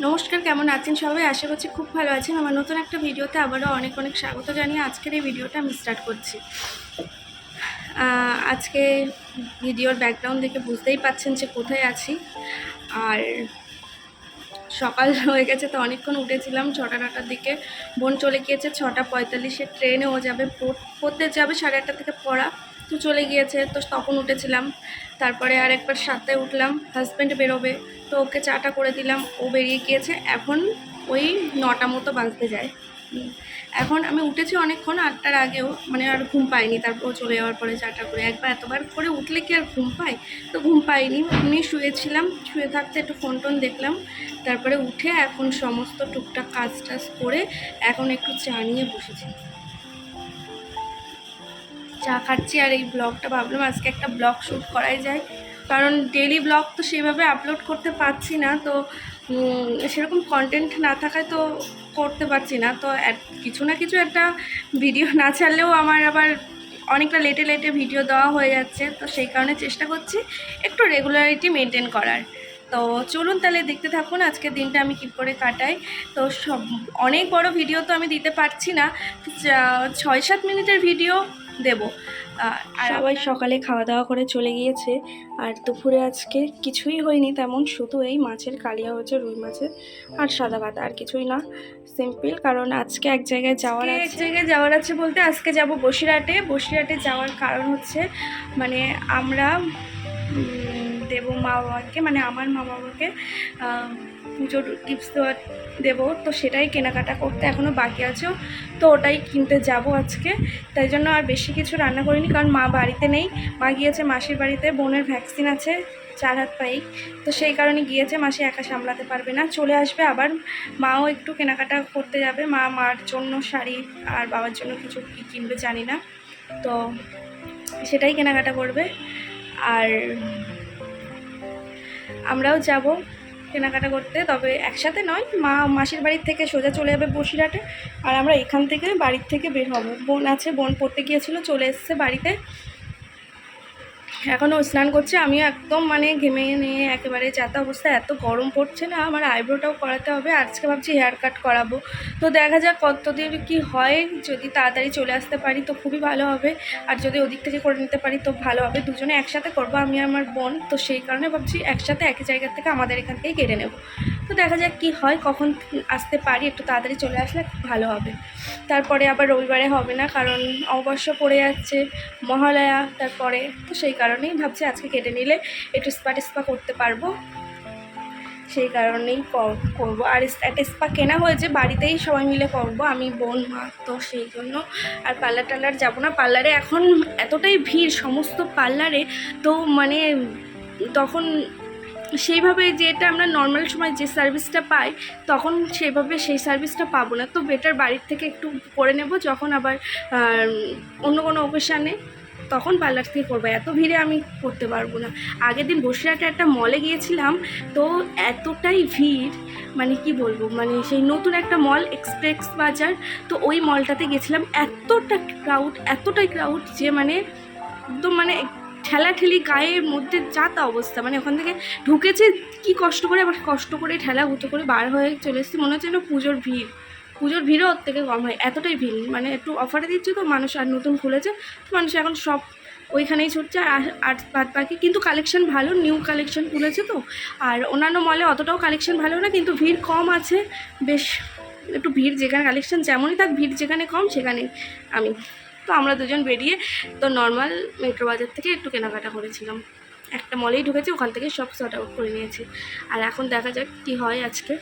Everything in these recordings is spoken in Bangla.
নমস্কার, কেমন আছেন সবাই? আশা করছি খুব ভালো আছেন। আমার নতুন একটা ভিডিওতে আবারও অনেক অনেক স্বাগত জানিয়ে আজকের এই ভিডিওটা আমি স্টার্ট করছি। আজকে ভিডিওর ব্যাকগ্রাউন্ড দেখে বুঝতেই পাচ্ছেন যে কোথায় আছি। আর সকাল হয়ে গেছে তো অনেকক্ষণ উঠেছিলাম, ছটা নটার দিকে। বোন চলে গিয়েছে, ছটা পঁয়তাল্লিশে ট্রেনে ও যাবে। পড়- পড়তে যাবে সাড়ে আটটা থেকে পড়া। তো চলে গিয়েছে, তো তখন উঠেছিলাম। তারপরে আর একবার সাতটায় উঠলাম হাজব্যান্ড বেরোবে, তো ওকে চাটা করে দিলাম, ও বেরিয়ে গিয়েছে। এখন ওই নটা মতো বাজতে যায়। এখন আমি উঠেছি অনেকক্ষণ, আটটার আগেও মানে আর ঘুম পাইনি, তারপর চলে যাওয়ার পরে চাটা করে। একবার এতবার করে উঠলে কি আর ঘুম পাই তো ঘুম পাইনি, এমনি শুয়েছিলাম, শুয়ে থাকতে একটু ফোন টোন দেখলাম। তারপরে উঠে এখন সমস্ত টুকটাক কাজ টাজ করে এখন একটু চা নিয়ে বসেছি। চা খাচ্ছি আর এই ব্লগটা ভাবলাম আজকে একটা ব্লগ শ্যুট করাই যায়। কারণ ডেলি ব্লগ তো সেভাবে আপলোড করতে পারছি না, তো সেরকম কন্টেন্ট না থাকায় তো করতে পারছি না। তো কিছু না কিছু একটা ভিডিও না ছাড়লেও আমার আবার অনেকটা লেটে লেটে ভিডিও দেওয়া হয়ে যাচ্ছে। তো সেই কারণে চেষ্টা করছি একটু রেগুলারিটি মেনটেন করার। তো চলুন তাহলে দেখতে থাকুন আজকের দিনটা আমি কী করে কাটাই। তো সব, অনেক বড় ভিডিও তো আমি দিতে পারছি না। ছয় সাত মিনিটের ভিডিও দেব। আর সবাই সকালে খাওয়া দাওয়া করে চলে গিয়েছে। আর দুপুরে আজকে কিছুই হয়নি তেমন শুধু এই মাছের কালিয়া হচ্ছে রুই মাছের আর সাদা ভাত আর কিছুই না। সিম্পল কারণ আজকে এক জায়গায় যাওয়ার আছে এক জায়গায় যাওয়ার আছে বলতে আজকে যাব বসিরহাটে। বসিরহাটে যাওয়ার কারণ হচ্ছে মানে আমরা দেব মা বাবাকে মানে আমার মা বাবাকে পুজোর টিপস দেওয়া দেবো, তো সেটাই কেনাকাটা করতে এখনও বাকি আছে। তো ওটাই কিনতে যাব আজকে। তাই জন্য আর বেশি কিছু রান্না করিনি, কারণ মা বাড়িতে নেই। মা গিয়েছে মাসির বাড়িতে, বোনের ভ্যাকসিন আছে, চার হাত পাই তো সেই কারণে গিয়েছে, মাসি একা সামলাতে পারবে না। চলে আসবে আবার। মাও একটু কেনাকাটা করতে যাবে। মা মার জন্য শাড়ি আর বাবার জন্য কিছু কী কিনবে জানি না। তো সেটাই কেনাকাটা করবে। আর আমরাও যাব। কেনাকাটা করতে, তবে একসাথে নয়, মা মাসির বাড়ির থেকে সোজা চলে যাবে বসিরহাটে, আর আমরা এখান থেকে বাড়ির থেকে বের হব। বোন আছে, বোন পড়তে গিয়েছিল, চলে এসছে বাড়িতে। এখনও স্নান করছে আমি একদম মানে ঘেমে নিয়ে একেবারে যাতা অবস্থা, এত গরম পড়ছে না, আমার আইব্রোটাও করাতে হবে, আজকে ভাবছি হেয়ার কাট করাবো। তো দেখা যাক কতদিন কি হয়, যদি তাড়াতাড়ি চলে আসতে পারি তো খুবই ভালো হবে, আর যদি ওদিক থেকে করে নিতে পারি তো ভালো হবে, দুজনে একসাথে করব আমি আমার বোন, তো সেই কারণে ভাবছি একসাথে একই জায়গা থেকে আমাদের এখান থেকেই কেটে নেব। তো দেখা যাক কি হয়, কখন আসতে পারি, একটু তাড়াতাড়ি চলে আসলে খুব ভালো হবে। তারপরে আবার রবিবারে হবে না, কারণ অবশ্য পড়ে যাচ্ছে মহালয়া তারপরে, তো সেই কারণেই ভাবছি আজকে কেটে নিলে একটু স্পা টেস্পা করতে পারব। সেই কারণেই করব। আর একটা স্পা কেনা হয়েছে, বাড়িতেই সবাই মিলে করব, আমি, বোন, মা, তো সেই জন্য। আর পার্লার টার্লার যাব না, পার্লারে এখন এতটাই ভিড়, সমস্ত পার্লারে তো মানে তখন সেইভাবে যেটা আমরা নর্মাল সময় যে সার্ভিসটা পাই, তখন সেভাবে সেই সার্ভিসটা পাবো না। তো বেটার বাড়ির থেকে একটু করে নেব, যখন আবার অন্য কোনো অকেশানে তখন পার্লার থেকে করব। এত ভিড়ে আমি করতে পারব না। আগের দিন বসিরহাটে একটা মলে গিয়েছিলাম, তো এতটাই ভিড় মানে কি বলব মানে সেই নতুন একটা মল এক্সপ্রেস বাজার তো ওই মলটাতে গেছিলাম। এতটা ক্রাউড এতটাই ক্রাউড যে মানে একদম মানে ঠেলাঠেলি গায়ের মধ্যে যা তা অবস্থা। মানে ওখান থেকে ঢুকেছে, কি কষ্ট করে, আবার কষ্ট করে ঠেলা গুঁতো করে বার হয়ে চলে এসেছি। মনে হচ্ছে যেন পুজোর ভিড়। পুজোর ভিড়ও ওর থেকে কম হয়, এতটাই ভিড়। মানে একটু অফারে দিচ্ছে তো, মানুষ আর নতুন খুলেছে মানুষ এখন সব ওইখানেই ছুটছে, আর আর বাদ বাকি কিন্তু কালেকশন ভালো নিউ কালেকশন খুলেছে তো। আর অন্যান্য মলে অতটাও কালেকশন ভালো না, কিন্তু ভিড় কম আছে। বেশ একটু ভিড় যেখানে কালেকশন যেমনই থাক, ভিড় যেখানে কম সেখানে আমি তো আমরা দুজন বেরিয়ে তো নর্মাল মেট্রো বাজার থেকে একটু কেনাকাটা করেছিলাম। একটা মলেই ঢুকেছি, ওখান থেকে সব শর্ট আউট করে নিয়েছি। আর এখন দেখা যাক কী হয় আজকে।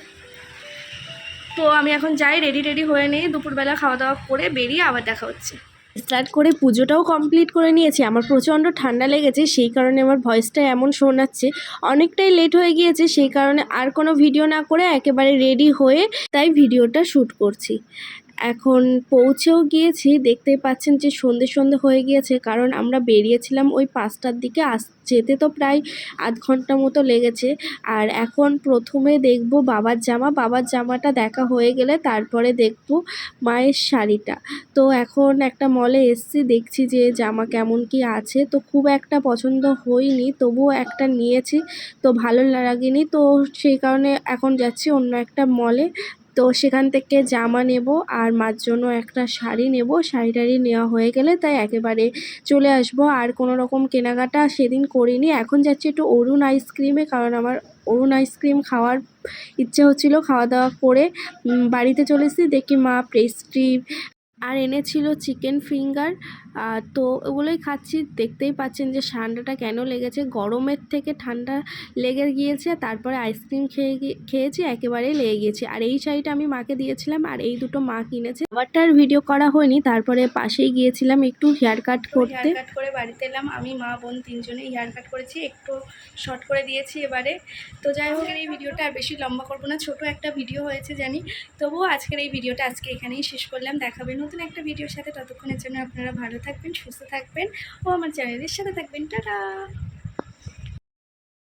তো আমি এখন যাই রেডি রেডি হয়ে নিই দুপুরবেলা খাওয়া দাওয়া করে বেরিয়ে আবার দেখা হচ্ছে। স্টার্ট করে পুজোটাও কমপ্লিট করে নিয়েছি। আমার প্রচণ্ড ঠান্ডা লেগেছে, সেই কারণে আমার ভয়েসটা এমন শোনাচ্ছে। অনেকটাই লেট হয়ে গিয়েছে, সেই কারণে আর কোনো ভিডিও না করে একেবারে রেডি হয়ে তাই ভিডিওটা শ্যুট করছি। এখন পৌঁছেও গিয়েছি দেখতেই পাচ্ছেন যে সন্ধে সন্ধে হয়ে গিয়েছে, কারণ আমরা বেরিয়েছিলাম ওই পাঁচটার দিকে আস যেতে তো প্রায় আধ ঘণ্টা মতো লেগেছে। আর এখন প্রথমে দেখব বাবার জামা, বাবার জামাটা দেখা হয়ে গেলে তারপরে দেখব মায়ের শাড়িটা। তো এখন একটা মলে এসছি, দেখছি যে জামা কেমন কি আছে। তো খুব একটা পছন্দ হয়নি, তবুও একটা নিয়েছি, তো ভালো লাগেনি তো সেই কারণে এখন যাচ্ছি অন্য একটা মলে তো সেখান থেকে জামা নেব আর মার জন্য একটা শাড়ি নেব। শাড়ি টাড়ি নেওয়া হয়ে গেলে তাই একেবারে চলে আসব। আর কোনো রকম কেনাকাটা সেদিন করিনি। এখন যাচ্ছি একটু অরুণ আইসক্রিমে কারণ আমার অরুণ আইসক্রিম খাওয়ার ইচ্ছে হচ্ছিল খাওয়া দাওয়া করে বাড়িতে চলে এসেছি। দেখি মা পেস্ট্রি আর এনেছিল চিকেন ফিঙ্গার তো ওগুলোই খাচ্ছি। দেখতেই পাচ্ছেন যে ঠান্ডাটা কেন লেগেছে? গরমের থেকে ঠান্ডা লেগে গিয়েছে তারপরে আইসক্রিম খেয়ে খেয়েছি একেবারেই লেগে গিয়েছে। আর এই শাড়িটা আমি মাকে দিয়েছিলাম আর এই দুটো মা কিনেছে। আবারটার ভিডিও করা হয়নি তারপরে পাশেই গিয়েছিলাম একটু হেয়ার কাট করতে। হেয়ার কাট করে বাড়িতে এলাম। আমি মা বোন তিনজনে হেয়ার কাট করেছি একটু শর্ট করে দিয়েছি এবারে। তো যাই হোক এই ভিডিওটা আর বেশি লম্বা করব না ছোট একটা ভিডিও হয়েছে জানি। তবুও আজকের এই ভিডিওটা আজকে এখানেই শেষ করলাম। দেখাবে নতুন একটা ভিডিওর সাথে ততক্ষণের জন্য আপনারা ভালো থাকবেন সুস্থ থাকবেন ও আমার চ্যানেলের সাথে থাকবেন। টাটা!